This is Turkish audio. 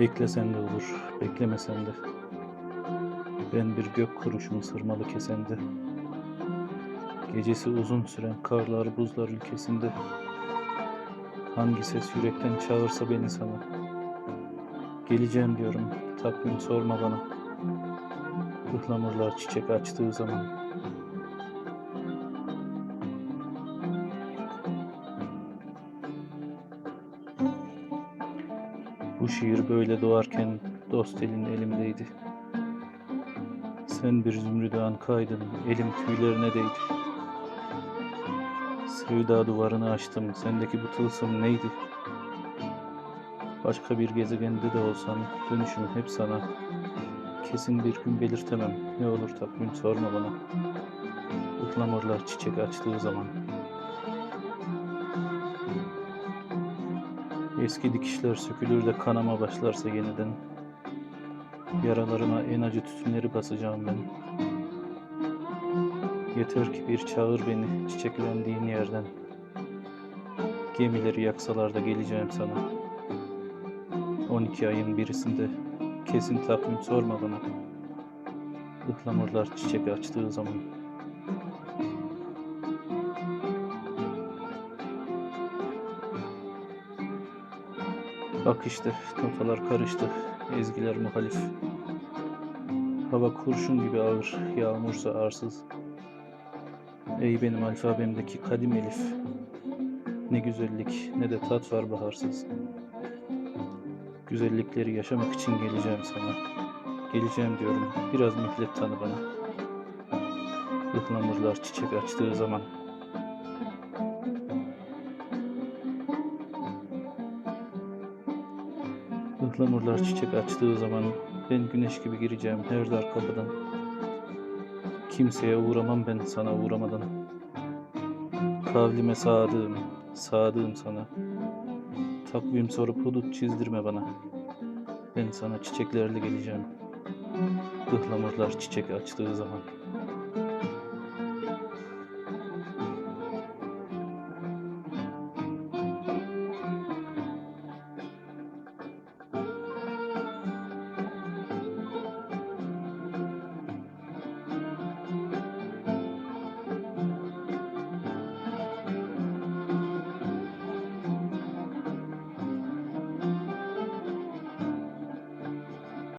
Beklesen de olur, beklemesen de. Ben bir gök kuruşum sırmalı kesende. Gecesi uzun süren karlar buzlar ülkesinde. Hangi ses yürekten çağırsa beni sana. Geleceğim diyorum, takvim sorma bana. Ihlamurlar çiçek açtığı zaman. Bu şiir böyle doğarken dost elin elimdeydi. Sen bir zümrüdan kaydın, elim tüylerine değdi. Sevda duvarını açtım, sendeki bu tılsım neydi? Başka bir gezegende de olsan, dönüşüm hep sana. Kesin bir gün belirtemem, ne olur takvim sorma bana. Ihlamurlar çiçek açtığı zaman. Eski dikişler sökülür de kanama başlarsa yeniden. Yaralarıma en acı tütünleri basacağım ben. Yeter ki bir çağır beni çiçeklendiğin yerden. Gemileri yaksalar da geleceğim sana. 12 ayın birisinde kesin takvim sorma bana. Ihlamurlar çiçek açtığı zaman. Bak işte kafalar karıştı, ezgiler muhalif. Hava kurşun gibi ağır, yağmursa arsız. Ey benim alfabemdeki kadim elif. Ne güzellik ne de tat var baharsız. Güzellikleri yaşamak için geleceğim sana. Geleceğim diyorum, biraz mühlet tanı bana. Ihlamurlar çiçek açtığı zaman. Ihlamurlar çiçek açtığı zaman ben güneş gibi gireceğim her dar kapıdan. Kimseye uğramam ben sana uğramadan. Kavlime sadığım, sadığım sana. Takvim sorup hudut çizdirme bana. Ben sana çiçeklerle geleceğim. Ihlamurlar çiçek açtığı zaman.